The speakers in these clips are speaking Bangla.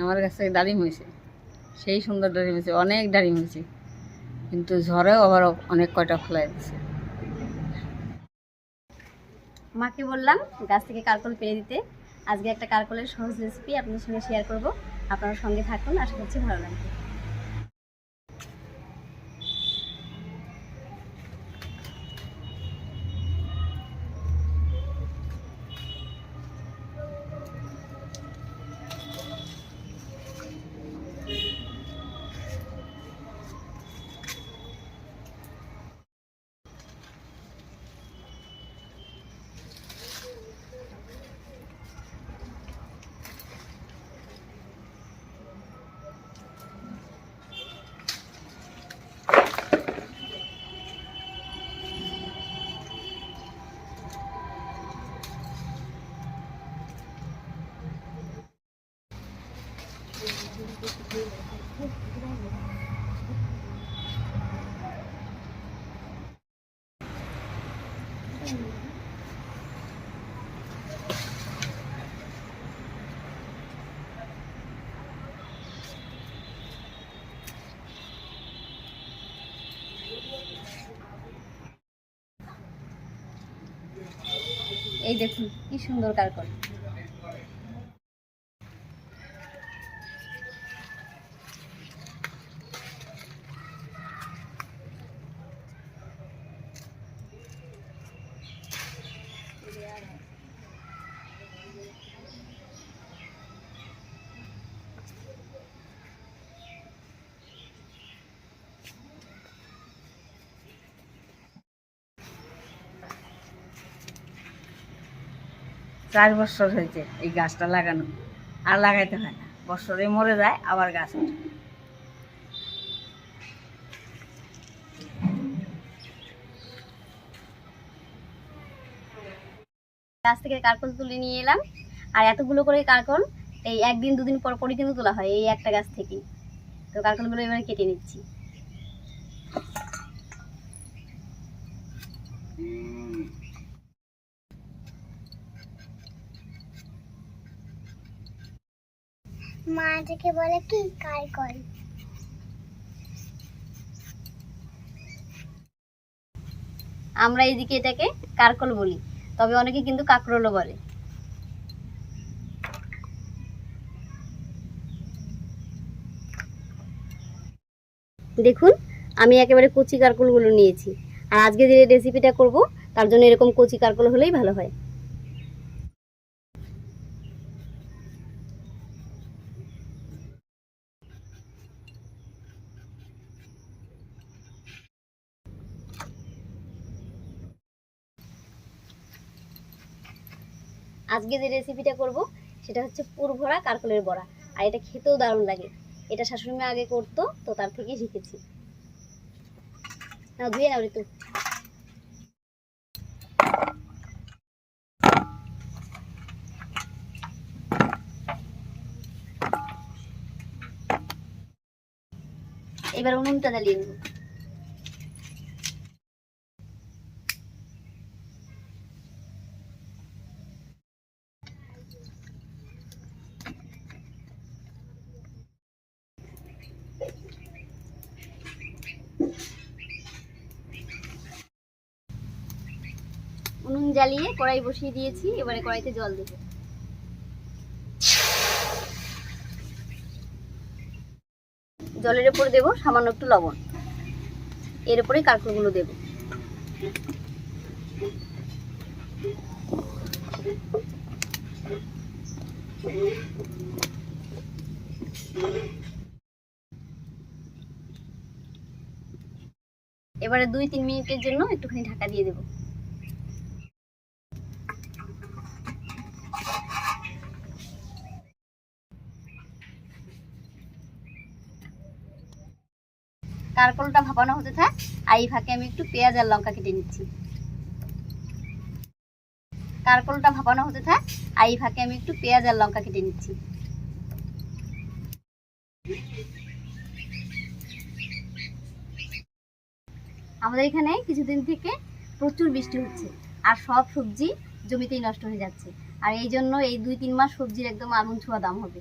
আমার কাছ থেকে ডালিম হয়েছে। সেই সুন্দর ডালিম হয়েছে, অনেক ডালিম হয়েছে। কিন্তু ঝড়েও আবার অনেক কয়টা ফেলাই দিছে। মাকে বললাম গাছ থেকে কারকল পেয়ে দিতে। আজকে একটা কারকলের সহজ রেসিপি আপনার সঙ্গে শেয়ার করব। আপনার সঙ্গে থাকুন, আশা করছি ভালো লাগবে। এই দেখুন কি সুন্দর কারকল চার বছর হয়েছে এই গাছটা লাগানো। আর লাগাইতে হয় না। বছরে মরে যায়, আবার গাছ। গাছ থেকে কারকল তুলে নিয়ে এলাম। আর এতগুলো করে কারকল এই একদিন, দুদিন পর পরই কিন্তু তোলা হয় এই একটা গাছ থেকেই। তো কারকলগুলো এবারে কেটে নিচ্ছি। মা বলে কি আমরা এইদিকে এটাকে কারকল বলি, তবে অনেকে কিন্তু কাকরোলও বলে। দেখুন, আমি একেবারে কচি কারকলগুলো নিয়েছি, আর আজকে যে রেসিপিটা করব, তার জন্য এরকম কচি কারকল হলেই ভালো হয়। আজকে যে রেসিপিটা করব, সেটা হচ্ছে পুর ভরা, কারকলের বড়া। আর এটা খেতেও দারুণ লাগে। এটা শাশুড়ি মা আগে করতো, তো তার থেকেই শিখেছি। নাও ধুয়ে নাও ঋতু। এবার উনুনটা জ্বালিয়ে নেব। জ্বালিয়ে কড়াই বসিয়ে দিয়েছি, এবারে কড়াইতে জল দেব। জলের উপর দেব সামান্য একটু লবণ। এর উপরে কাঁকড়গুলো দেব। এবারে দুই তিন মিনিটের জন্য একটুখানি ঢাকা দিয়ে দেবো। কারকলটা ভাপানো হতে থাক, আর এই ফাঁকে আমি একটু পেঁয়াজ আর লঙ্কা কেটে নিচ্ছি। কারকলটা ভাপানো হতে থাক, আর এই ফাঁকে আমি একটু পেঁয়াজ আর লঙ্কা কেটে নিচ্ছি। আমাদের এখানে কিছুদিন থেকে প্রচুর বৃষ্টি হচ্ছে, আর সব সবজি জমিতেই নষ্ট হয়ে যাচ্ছে। আর এই জন্য এই দুই তিন মাস সবজির একদম আগুন ছোঁয়া দাম হবে।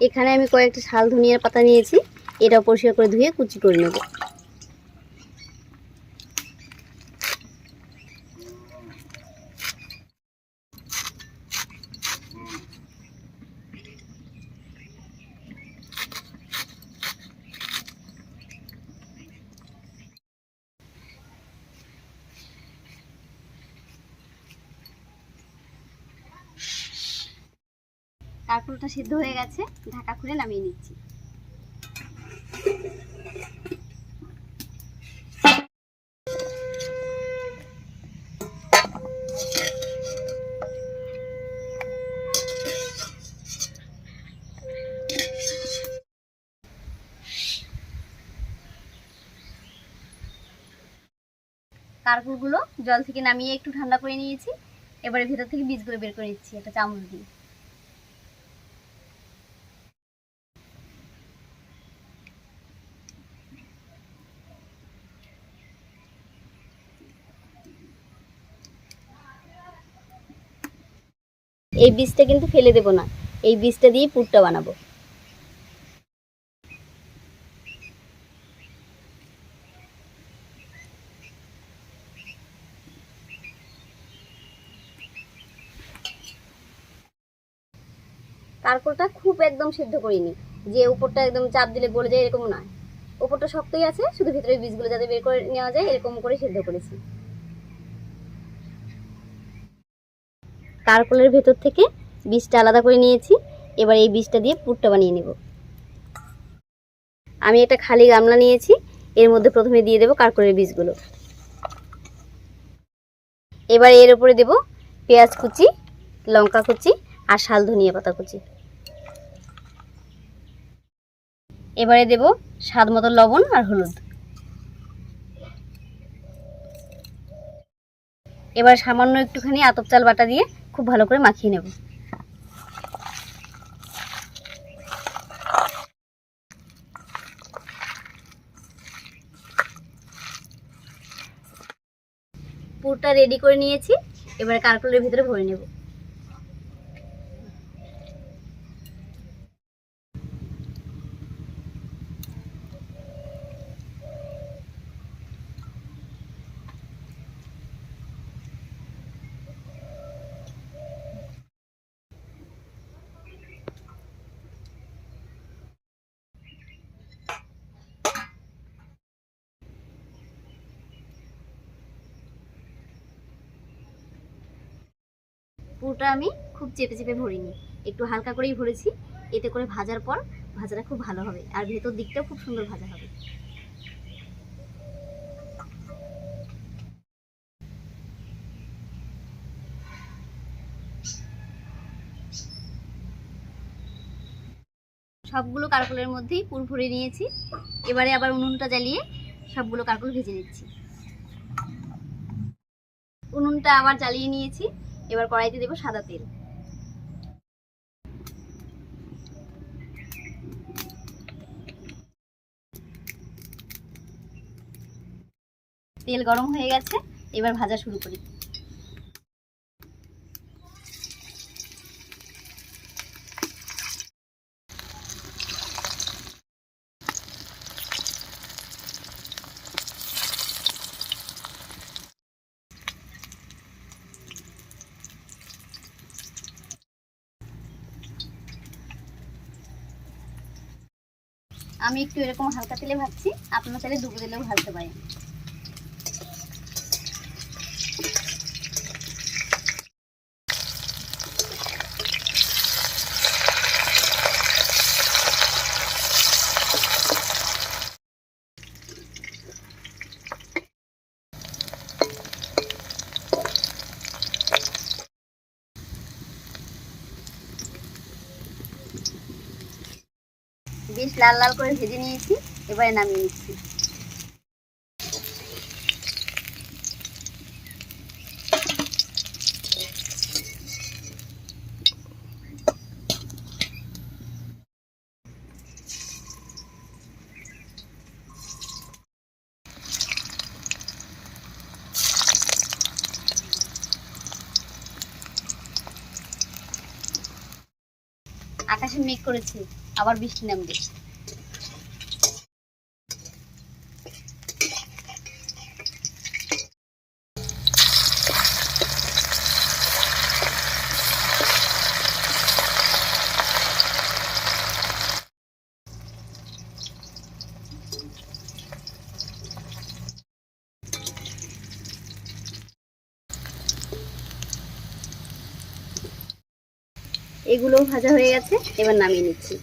এখানে আমি কয়েকটা শাল ধনিয়ার পাতা নিয়েছি এটা পরিষ্কার করে ধুয়ে কুচি করে নেব। কারকুলটা সিদ্ধ হয়ে গেছে, ঢাকা খুলে নামিয়ে নিচ্ছি। কারকুলগুলো জল থেকে নামিয়ে একটু ঠান্ডা করে নিয়েছি, এবারে ভেতর থেকে বীজগুলো বের করে নিচ্ছি, একটা চামচ দিয়ে। এই বীজটা কিন্তু ফেলে দেব না। এই বীজটা দিয়ে পুরটা বানাবো। কারকলটা খুব একদম সিদ্ধ করিনি। যে উপরটা একদম চাপ দিলে গলে যায় এরকম নয়। উপরটা শক্তই আছে, শুধু ভিতরে বীজগুলো যাতে বের করে নেওয়া যায়, এরকম করে সিদ্ধ করেছি। কারকলের ভেতর থেকে বীজটা আলাদা করে নিয়েছি। এবার এই বীজটা দিয়ে পুরটা বানিয়ে নেব। আমি একটা খালি গামলা নিয়েছি। এর মধ্যে প্রথমে দিয়ে দেবো কারকলের বীজগুলো। এবার এর উপরে দেব পেঁয়াজ কুচি, লঙ্কা কুচি আর শাল ধনিয়া পাতা কুচি। এবারে দেব স্বাদ মতো লবণ আর হলুদ। এবার সামান্য একটুখানি আতপ চাল বাটা দিয়ে খুব ভালো করে মাখিয়ে নেব। পুরটা রেডি করে নিয়েছি। এবারে কারকুলের ভিতরে ভরে নেব। পুরোটা আমি খুব চেপে চেপে ভরিনি। একটু হালকা করেই ভরেছি। এতে করে ভাজার পর ভাজাটা খুব ভালো হবে। আর ভেতর দিকটাও খুব সুন্দর ভাজা হবে। সবগুলো কারকুলের মধ্যেই পুর ভরে নিয়েছি। এবারে আবার উনুনটা জ্বালিয়ে সবগুলো কারকুল ভেজে নিচ্ছি। উনুনটা আবার জ্বালিয়ে নিয়েছি। এবার কড়াইতে দেবো সাদা তেল। তেল গরম হয়ে গেছে এবার ভাজা শুরু করি। আমি একটু এরকম হালকা তেলে ভাজছি। আপনার চাইলে ডুবো তেলেও ভাজতে পারেন। লাল লাল করে ভেজে নিয়েছি এবারে নামিয়ে নিচ্ছি। আকাশে মেঘ করেছে আবার বৃষ্টি নামবে। এগুলোও ভাজা হয়ে গেছে, এবার নামিয়ে নিচ্ছি।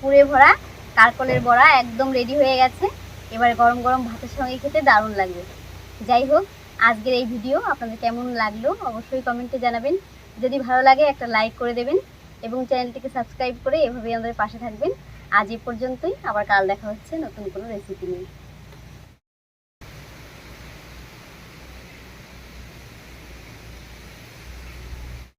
পুরে ভরা কারকলের বড়া একদম রেডি হয়ে গেছে। এবার গরম গরম ভাতের সঙ্গে খেতে দারুণ লাগবে। যাই হোক, আজকের এই ভিডিও আপনাদের কেমন লাগল অবশ্যই কমেন্টে জানাবেন। যদি ভালো লাগে একটা লাইক করে দেবেন এবং চ্যানেলটিকে সাবস্ক্রাইব করে এভাবেই আমাদের পাশে থাকবেন। আজ এ পর্যন্তই, আবার কাল দেখা হচ্ছে নতুন কোনো রেসিপি নিয়ে।